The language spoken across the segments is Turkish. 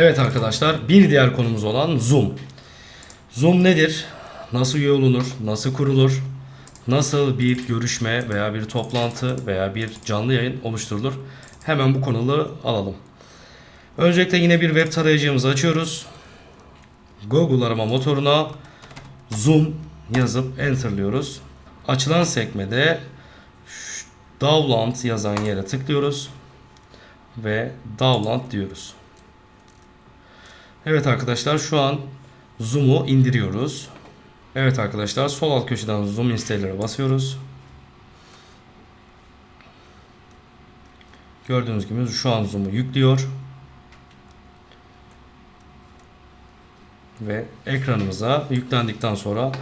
Evet arkadaşlar bir diğer konumuz olan Zoom. Zoom nedir? Nasıl üye olunur? Nasıl kurulur? Nasıl bir görüşme veya bir toplantı veya bir canlı yayın oluşturulur? Hemen bu konuları alalım. Öncelikle yine bir web tarayıcımızı açıyoruz. Google arama motoruna Zoom yazıp enterlıyoruz. Açılan sekmede download yazan yere tıklıyoruz ve download diyoruz. Evet arkadaşlar şu an Zoom'u indiriyoruz. Evet arkadaşlar sol alt köşeden Zoom installer'a basıyoruz. Gördüğünüz gibi şu an Zoom'u yüklüyor. Ve ekranımıza yüklendikten sonra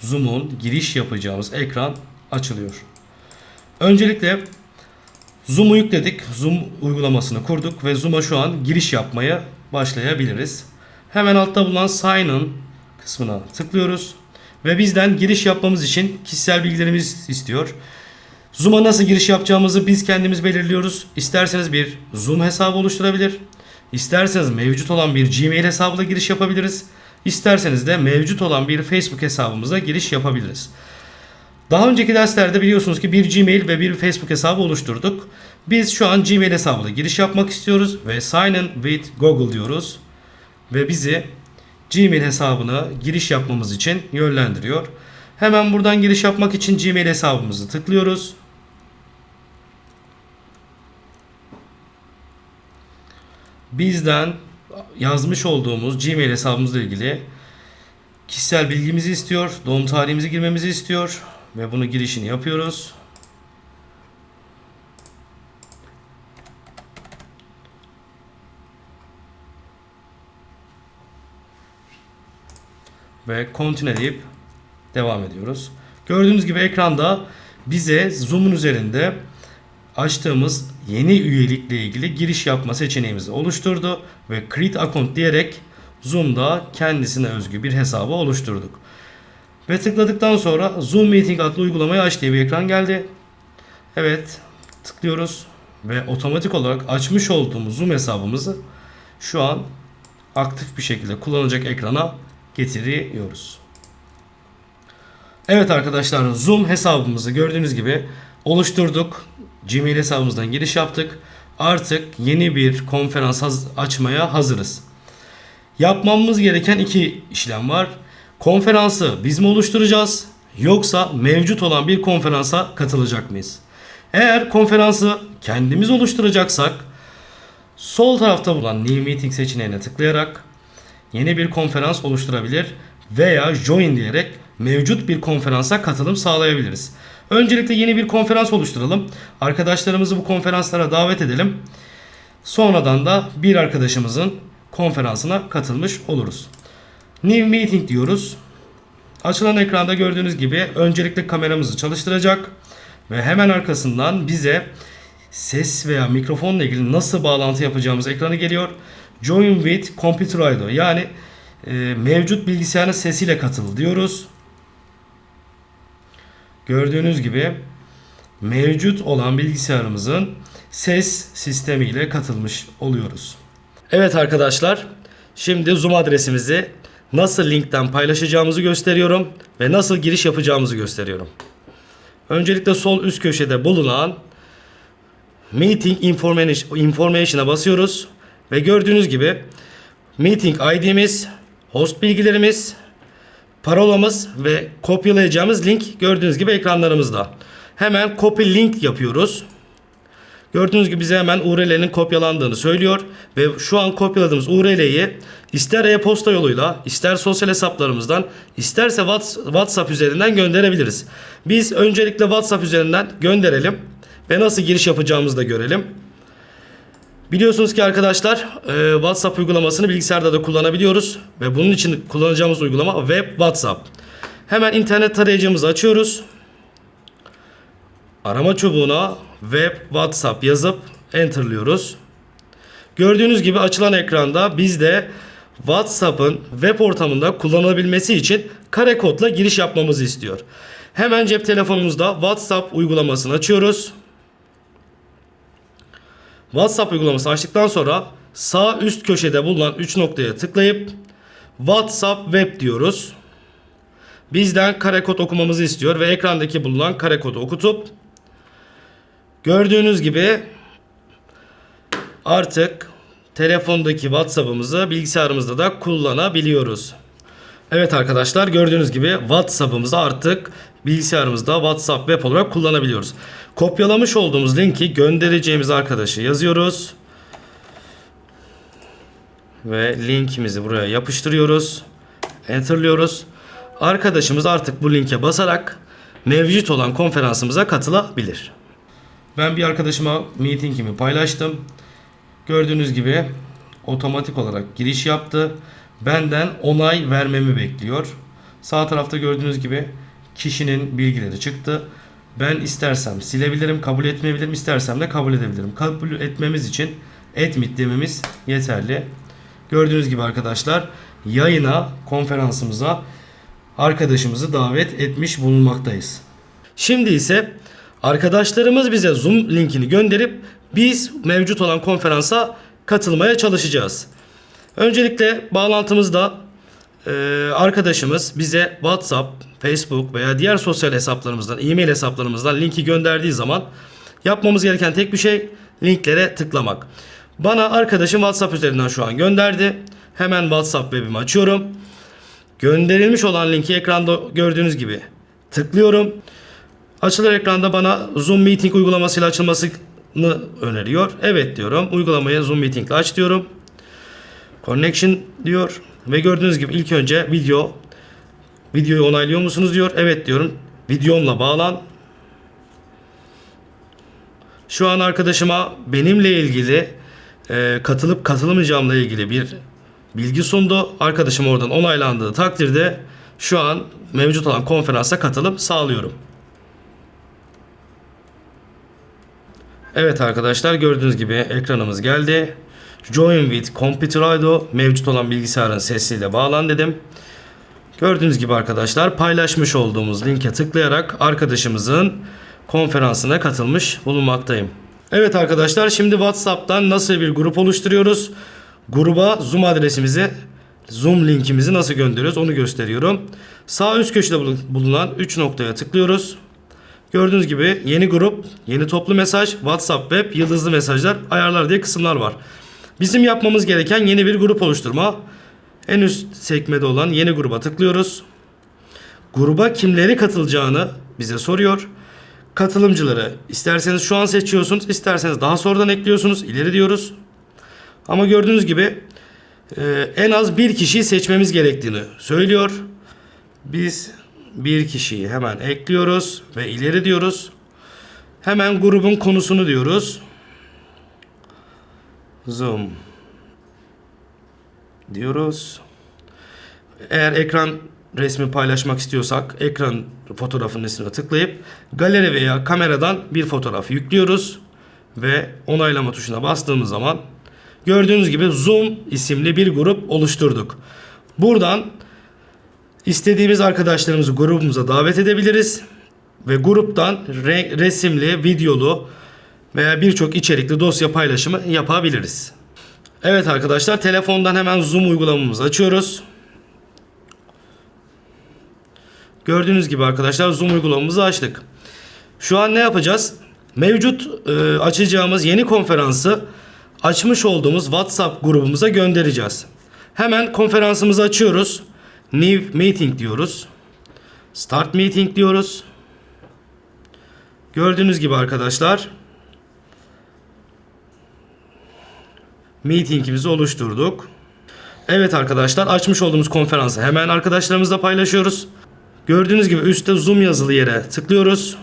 Zoom'un giriş yapacağımız ekran açılıyor. Öncelikle Zoom'u yükledik. Zoom uygulamasını kurduk ve Zoom'a şu an giriş yapmaya başlayabiliriz. Hemen altta bulunan Sign In kısmına tıklıyoruz. Ve bizden giriş yapmamız için kişisel bilgilerimiz istiyor. Zoom'a nasıl giriş yapacağımızı biz kendimiz belirliyoruz. İsterseniz bir Zoom hesabı oluşturabilir. İsterseniz mevcut olan bir Gmail hesabıyla giriş yapabiliriz. İsterseniz de mevcut olan bir Facebook hesabımıza giriş yapabiliriz. Daha önceki derslerde biliyorsunuz ki bir Gmail ve bir Facebook hesabı oluşturduk. Biz şu an Gmail hesabıyla giriş yapmak istiyoruz ve Sign in with Google diyoruz. Ve bizi Gmail hesabına giriş yapmamız için yönlendiriyor. Hemen buradan giriş yapmak için Gmail hesabımızı tıklıyoruz. Bizden yazmış olduğumuz Gmail hesabımızla ilgili kişisel bilgimizi istiyor. Doğum tarihimizi girmemizi istiyor. Ve bunu girişini yapıyoruz. Ve continue deyip devam ediyoruz. Gördüğünüz gibi ekranda bize Zoom'un üzerinde açtığımız yeni üyelikle ilgili giriş yapma seçeneğimizi oluşturdu ve create account diyerek Zoom'da kendisine özgü bir hesabı oluşturduk. Ve tıkladıktan sonra Zoom Meeting adlı uygulamayı aç diye bir ekran geldi. Evet tıklıyoruz ve otomatik olarak açmış olduğumuz Zoom hesabımızı şu an aktif bir şekilde kullanacak ekrana getiriyoruz. Evet arkadaşlar Zoom hesabımızı gördüğünüz gibi oluşturduk. Gmail hesabımızdan giriş yaptık. Artık yeni bir konferans haz- açmaya hazırız. Yapmamız gereken iki işlem var. Konferansı biz mi oluşturacağız yoksa mevcut olan bir konferansa katılacak mıyız? Eğer konferansı kendimiz oluşturacaksak sol tarafta bulunan New Meeting seçeneğine tıklayarak yeni bir konferans oluşturabilir veya join diyerek mevcut bir konferansa katılım sağlayabiliriz. Öncelikle yeni bir konferans oluşturalım. Arkadaşlarımızı bu konferanslara davet edelim. Sonradan da bir arkadaşımızın konferansına katılmış oluruz. New Meeting diyoruz. Açılan ekranda gördüğünüz gibi öncelikle kameramızı çalıştıracak ve hemen arkasından bize ses veya mikrofonla ilgili nasıl bağlantı yapacağımız ekranı geliyor. Join with Computer Audio yani e, mevcut bilgisayarın sesiyle katıl diyoruz. Gördüğünüz gibi mevcut olan bilgisayarımızın ses sistemiyle katılmış oluyoruz. Evet arkadaşlar, şimdi Zoom adresimizi nasıl linkten paylaşacağımızı gösteriyorum ve nasıl giriş yapacağımızı gösteriyorum. Öncelikle sol üst köşede bulunan Meeting Information- Information'a basıyoruz ve gördüğünüz gibi Meeting ID'miz, host bilgilerimiz, parolamız ve kopyalayacağımız link gördüğünüz gibi ekranlarımızda. Hemen copy link yapıyoruz. Gördüğünüz gibi bize hemen URL'nin kopyalandığını söylüyor ve şu an kopyaladığımız URL'yi ister e-posta yoluyla, ister sosyal hesaplarımızdan, isterse Whats- WhatsApp üzerinden gönderebiliriz. Biz öncelikle WhatsApp üzerinden gönderelim ve nasıl giriş yapacağımızı da görelim. Biliyorsunuz ki arkadaşlar e, WhatsApp uygulamasını bilgisayarda da kullanabiliyoruz ve bunun için kullanacağımız uygulama Web WhatsApp. Hemen internet tarayıcımızı açıyoruz. Arama çubuğuna Web WhatsApp yazıp enterlıyoruz. Gördüğünüz gibi açılan ekranda bizde WhatsApp'ın web ortamında kullanılabilmesi için kare kodla giriş yapmamızı istiyor. Hemen cep telefonumuzda WhatsApp uygulamasını açıyoruz. WhatsApp uygulamasını açtıktan sonra sağ üst köşede bulunan 3 noktaya tıklayıp WhatsApp Web diyoruz. Bizden kare kod okumamızı istiyor ve ekrandaki bulunan kare kodu okutup gördüğünüz gibi artık telefondaki WhatsApp'ımızı bilgisayarımızda da kullanabiliyoruz. Evet arkadaşlar gördüğünüz gibi WhatsApp'ımızı artık bilgisayarımızda WhatsApp web olarak kullanabiliyoruz. Kopyalamış olduğumuz linki göndereceğimiz arkadaşı yazıyoruz. Ve linkimizi buraya yapıştırıyoruz. Enter'lıyoruz. Arkadaşımız artık bu linke basarak mevcut olan konferansımıza katılabilir. Ben bir arkadaşıma meetingimi paylaştım. Gördüğünüz gibi otomatik olarak giriş yaptı. Benden onay vermemi bekliyor. Sağ tarafta gördüğünüz gibi kişinin bilgileri çıktı. Ben istersem silebilirim, kabul etmeyebilirim, istersem de kabul edebilirim. Kabul etmemiz için admit dememiz yeterli. Gördüğünüz gibi arkadaşlar yayına, konferansımıza arkadaşımızı davet etmiş bulunmaktayız. Şimdi ise arkadaşlarımız bize Zoom linkini gönderip biz mevcut olan konferansa katılmaya çalışacağız. Öncelikle bağlantımızda arkadaşımız bize WhatsApp, Facebook veya diğer sosyal hesaplarımızdan, e-mail hesaplarımızdan linki gönderdiği zaman yapmamız gereken tek bir şey linklere tıklamak. Bana arkadaşım WhatsApp üzerinden şu an gönderdi. Hemen WhatsApp webimi açıyorum. Gönderilmiş olan linki ekranda gördüğünüz gibi tıklıyorum. Açılır ekranda bana Zoom Meeting uygulamasıyla açılmasını öneriyor. Evet diyorum. Uygulamayı Zoom Meeting ile aç diyorum. Connection diyor. Ve gördüğünüz gibi ilk önce video videoyu onaylıyor musunuz diyor. Evet diyorum. Videomla bağlan. Şu an arkadaşıma benimle ilgili e, katılıp katılmayacağımla ilgili bir bilgi sundu. Arkadaşım oradan onaylandığı takdirde şu an mevcut olan konferansa katılım sağlıyorum. Evet arkadaşlar gördüğünüz gibi ekranımız geldi. Join with Computer IDO mevcut olan bilgisayarın sesiyle bağlan dedim. Gördüğünüz gibi arkadaşlar paylaşmış olduğumuz linke tıklayarak arkadaşımızın konferansına katılmış bulunmaktayım. Evet arkadaşlar şimdi WhatsApp'tan nasıl bir grup oluşturuyoruz? Gruba Zoom adresimizi, Zoom linkimizi nasıl gönderiyoruz onu gösteriyorum. Sağ üst köşede bulunan 3 noktaya tıklıyoruz. Gördüğünüz gibi yeni grup, yeni toplu mesaj, WhatsApp web, yıldızlı mesajlar, ayarlar diye kısımlar var. Bizim yapmamız gereken yeni bir grup oluşturma. En üst sekmede olan yeni gruba tıklıyoruz. Gruba kimleri katılacağını bize soruyor. Katılımcıları isterseniz şu an seçiyorsunuz, isterseniz daha sonradan ekliyorsunuz. İleri diyoruz. Ama gördüğünüz gibi e, en az bir kişiyi seçmemiz gerektiğini söylüyor. Biz bir kişiyi hemen ekliyoruz ve ileri diyoruz. Hemen grubun konusunu diyoruz. Zoom diyoruz. Eğer ekran resmi paylaşmak istiyorsak ekran fotoğrafının ismine tıklayıp galeri veya kameradan bir fotoğraf yüklüyoruz ve onaylama tuşuna bastığımız zaman gördüğünüz gibi Zoom isimli bir grup oluşturduk. Buradan istediğimiz arkadaşlarımızı grubumuza davet edebiliriz ve gruptan re- resimli, videolu veya birçok içerikli dosya paylaşımı yapabiliriz. Evet arkadaşlar telefondan hemen Zoom uygulamamızı açıyoruz. Gördüğünüz gibi arkadaşlar Zoom uygulamamızı açtık. Şu an ne yapacağız? Mevcut e, açacağımız yeni konferansı açmış olduğumuz WhatsApp grubumuza göndereceğiz. Hemen konferansımızı açıyoruz. New Meeting diyoruz. Start Meeting diyoruz. Gördüğünüz gibi arkadaşlar meetingimizi oluşturduk. Evet arkadaşlar açmış olduğumuz konferansı hemen arkadaşlarımızla paylaşıyoruz. Gördüğünüz gibi üstte zoom yazılı yere tıklıyoruz.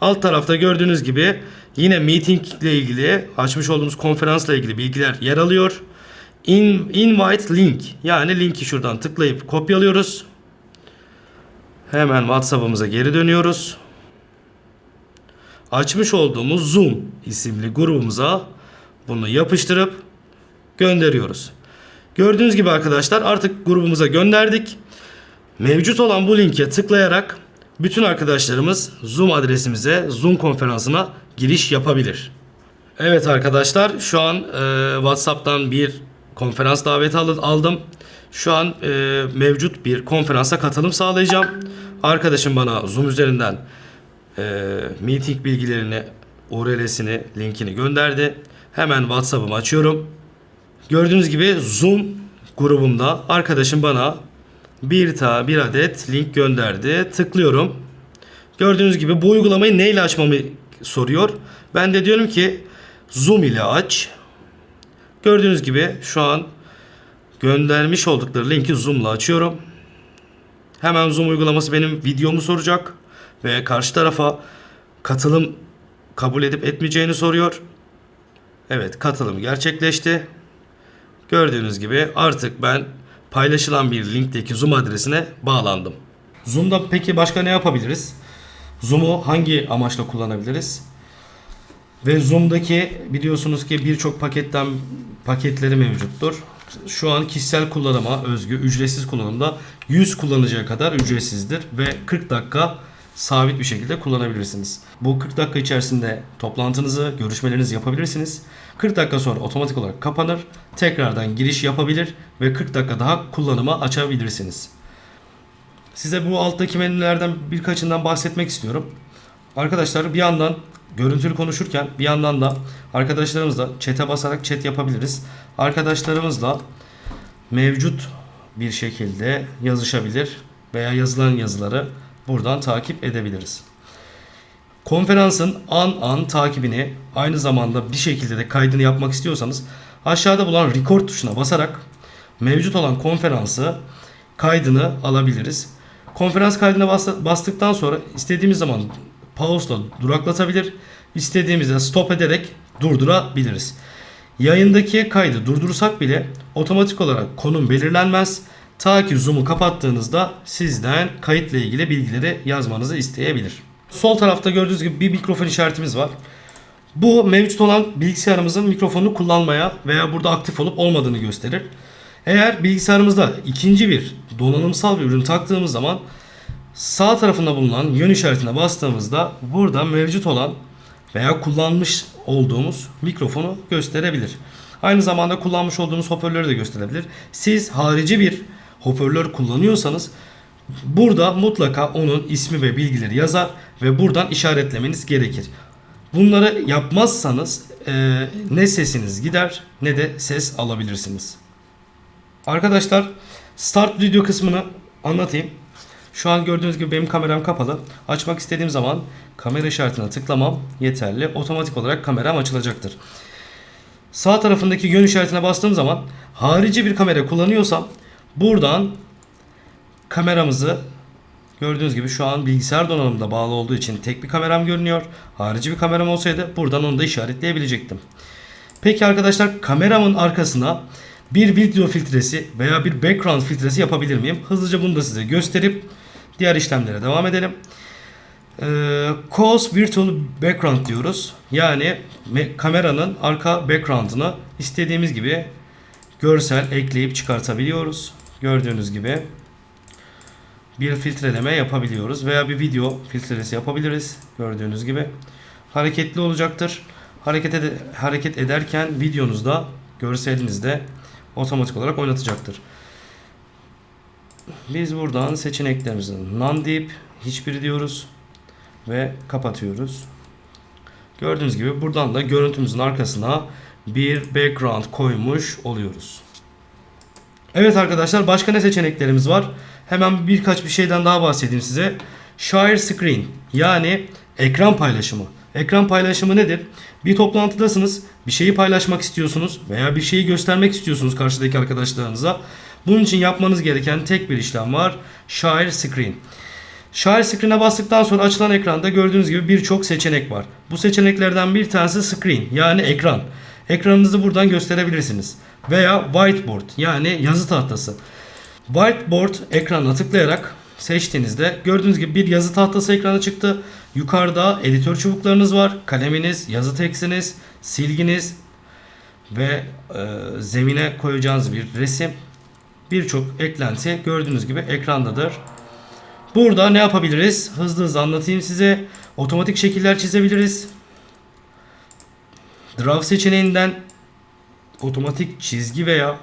Alt tarafta gördüğünüz gibi yine meeting ile ilgili açmış olduğumuz konferansla ilgili bilgiler yer alıyor. In, invite link yani linki şuradan tıklayıp kopyalıyoruz. Hemen WhatsApp'ımıza geri dönüyoruz. Açmış olduğumuz Zoom isimli grubumuza bunu yapıştırıp gönderiyoruz. Gördüğünüz gibi arkadaşlar artık grubumuza gönderdik. Mevcut olan bu linke tıklayarak bütün arkadaşlarımız Zoom adresimize, Zoom konferansına giriş yapabilir. Evet arkadaşlar şu an e, WhatsApp'tan bir konferans daveti al- aldım. Şu an e, mevcut bir konferansa katılım sağlayacağım. Arkadaşım bana Zoom üzerinden e, meeting bilgilerini, URL'sini, linkini gönderdi. Hemen WhatsApp'ımı açıyorum. Gördüğünüz gibi Zoom grubumda arkadaşım bana bir ta bir adet link gönderdi. Tıklıyorum. Gördüğünüz gibi bu uygulamayı neyle açmamı soruyor. Ben de diyorum ki Zoom ile aç. Gördüğünüz gibi şu an göndermiş oldukları linki Zoom'la açıyorum. Hemen Zoom uygulaması benim videomu soracak ve karşı tarafa katılım kabul edip etmeyeceğini soruyor. Evet katılım gerçekleşti. Gördüğünüz gibi artık ben paylaşılan bir linkteki Zoom adresine bağlandım. Zoom'da peki başka ne yapabiliriz? Zoom'u hangi amaçla kullanabiliriz? Ve Zoom'daki biliyorsunuz ki birçok paketten paketleri mevcuttur. Şu an kişisel kullanıma özgü, ücretsiz kullanımda 100 kullanıcıya kadar ücretsizdir ve 40 dakika sabit bir şekilde kullanabilirsiniz. Bu 40 dakika içerisinde toplantınızı, görüşmelerinizi yapabilirsiniz. 40 dakika sonra otomatik olarak kapanır. Tekrardan giriş yapabilir ve 40 dakika daha kullanıma açabilirsiniz. Size bu alttaki menülerden birkaçından bahsetmek istiyorum. Arkadaşlar bir yandan görüntülü konuşurken bir yandan da arkadaşlarımızla chat'e basarak chat yapabiliriz. Arkadaşlarımızla mevcut bir şekilde yazışabilir veya yazılan yazıları buradan takip edebiliriz. Konferansın an an takibini aynı zamanda bir şekilde de kaydını yapmak istiyorsanız aşağıda bulunan record tuşuna basarak mevcut olan konferansı kaydını alabiliriz. Konferans kaydına bas- bastıktan sonra istediğimiz zaman pause'la duraklatabilir, istediğimizde stop ederek durdurabiliriz. Yayındaki kaydı durdursak bile otomatik olarak konum belirlenmez. Ta ki zoom'u kapattığınızda sizden kayıtla ilgili bilgileri yazmanızı isteyebilir. Sol tarafta gördüğünüz gibi bir mikrofon işaretimiz var. Bu mevcut olan bilgisayarımızın mikrofonunu kullanmaya veya burada aktif olup olmadığını gösterir. Eğer bilgisayarımızda ikinci bir donanımsal bir ürün taktığımız zaman sağ tarafında bulunan yön işaretine bastığımızda burada mevcut olan veya kullanmış olduğumuz mikrofonu gösterebilir. Aynı zamanda kullanmış olduğumuz hoparlörü de gösterebilir. Siz harici bir hoparlör kullanıyorsanız burada mutlaka onun ismi ve bilgileri yazar ve buradan işaretlemeniz gerekir. Bunları yapmazsanız eee, ne sesiniz gider ne de ses alabilirsiniz. Arkadaşlar start video kısmını anlatayım. Şu an gördüğünüz gibi benim kameram kapalı. Açmak istediğim zaman kamera işaretine tıklamam yeterli. Otomatik olarak kameram açılacaktır. Sağ tarafındaki yön işaretine bastığım zaman harici bir kamera kullanıyorsam buradan kameramızı gördüğünüz gibi şu an bilgisayar donanımda bağlı olduğu için tek bir kameram görünüyor. Harici bir kameram olsaydı buradan onu da işaretleyebilecektim. Peki arkadaşlar kameramın arkasına bir video filtresi veya bir background filtresi yapabilir miyim? Hızlıca bunu da size gösterip diğer işlemlere devam edelim. Ee, Cause Virtual Background diyoruz. Yani me- kameranın arka background'ını istediğimiz gibi görsel ekleyip çıkartabiliyoruz. Gördüğünüz gibi bir filtreleme yapabiliyoruz veya bir video filtresi yapabiliriz. Gördüğünüz gibi hareketli olacaktır. Hareket ede- hareket ederken videonuzda görselinizde otomatik olarak oynatacaktır. Biz buradan seçeneklerimizin none deyip hiçbiri diyoruz ve kapatıyoruz. Gördüğünüz gibi buradan da görüntümüzün arkasına bir background koymuş oluyoruz. Evet arkadaşlar başka ne seçeneklerimiz var? Hemen birkaç bir şeyden daha bahsedeyim size. Share screen yani ekran paylaşımı. Ekran paylaşımı nedir? Bir toplantıdasınız, bir şeyi paylaşmak istiyorsunuz veya bir şeyi göstermek istiyorsunuz karşıdaki arkadaşlarınıza. Bunun için yapmanız gereken tek bir işlem var. Share screen. Share screen'e bastıktan sonra açılan ekranda gördüğünüz gibi birçok seçenek var. Bu seçeneklerden bir tanesi screen yani ekran. Ekranınızı buradan gösterebilirsiniz. Veya whiteboard yani yazı tahtası. Whiteboard ekranına tıklayarak seçtiğinizde gördüğünüz gibi bir yazı tahtası ekrana çıktı. Yukarıda editör çubuklarınız var. Kaleminiz, yazı tekstiniz, silginiz ve e, zemine koyacağınız bir resim. Birçok eklenti gördüğünüz gibi ekrandadır. Burada ne yapabiliriz? Hızlı hızlı anlatayım size. Otomatik şekiller çizebiliriz. Draw seçeneğinden otomatik çizgi veya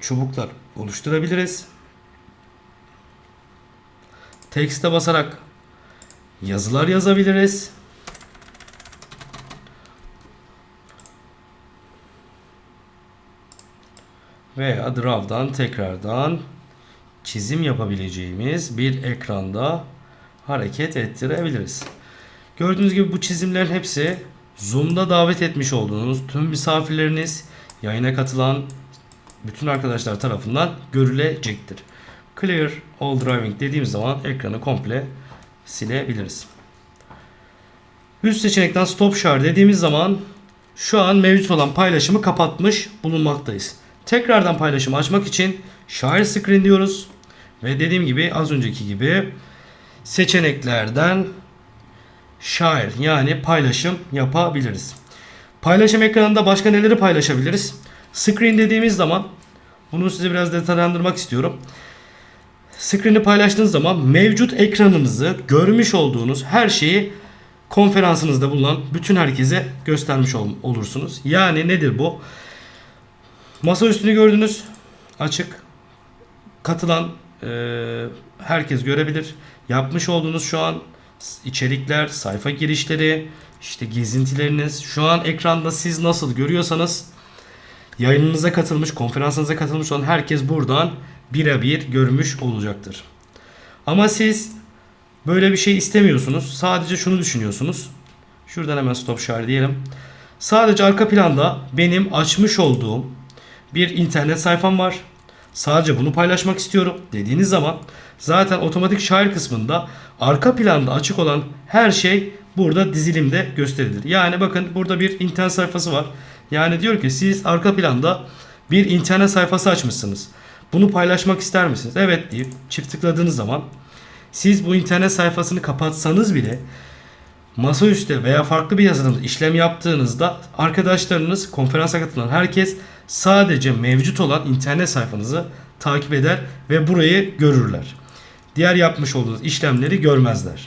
çubuklar oluşturabiliriz. Text'e basarak yazılar yazabiliriz. Veya Draw'dan tekrardan çizim yapabileceğimiz bir ekranda hareket ettirebiliriz. Gördüğünüz gibi bu çizimlerin hepsi Zoom'da davet etmiş olduğunuz tüm misafirleriniz, yayına katılan bütün arkadaşlar tarafından görülecektir. Clear all driving dediğimiz zaman ekranı komple silebiliriz. Üst seçenekten stop share dediğimiz zaman şu an mevcut olan paylaşımı kapatmış bulunmaktayız. Tekrardan paylaşımı açmak için share screen diyoruz. Ve dediğim gibi az önceki gibi seçeneklerden share yani paylaşım yapabiliriz. Paylaşım ekranında başka neleri paylaşabiliriz? Screen dediğimiz zaman bunu size biraz detaylandırmak istiyorum. Screen'i paylaştığınız zaman mevcut ekranınızı görmüş olduğunuz her şeyi konferansınızda bulunan bütün herkese göstermiş ol- olursunuz. Yani nedir bu? Masa üstünü gördünüz. Açık. Katılan e, herkes görebilir. Yapmış olduğunuz şu an içerikler, sayfa girişleri, işte gezintileriniz. Şu an ekranda siz nasıl görüyorsanız yayınınıza katılmış, konferansınıza katılmış olan herkes buradan birebir görmüş olacaktır. Ama siz böyle bir şey istemiyorsunuz. Sadece şunu düşünüyorsunuz. Şuradan hemen stop share diyelim. Sadece arka planda benim açmış olduğum bir internet sayfam var. Sadece bunu paylaşmak istiyorum dediğiniz zaman zaten otomatik share kısmında arka planda açık olan her şey burada dizilimde gösterilir. Yani bakın burada bir internet sayfası var. Yani diyor ki siz arka planda bir internet sayfası açmışsınız. Bunu paylaşmak ister misiniz? Evet deyip çift tıkladığınız zaman siz bu internet sayfasını kapatsanız bile masaüstü veya farklı bir yazılımda işlem yaptığınızda arkadaşlarınız, konferansa katılan herkes sadece mevcut olan internet sayfanızı takip eder ve burayı görürler diğer yapmış olduğunuz işlemleri görmezler.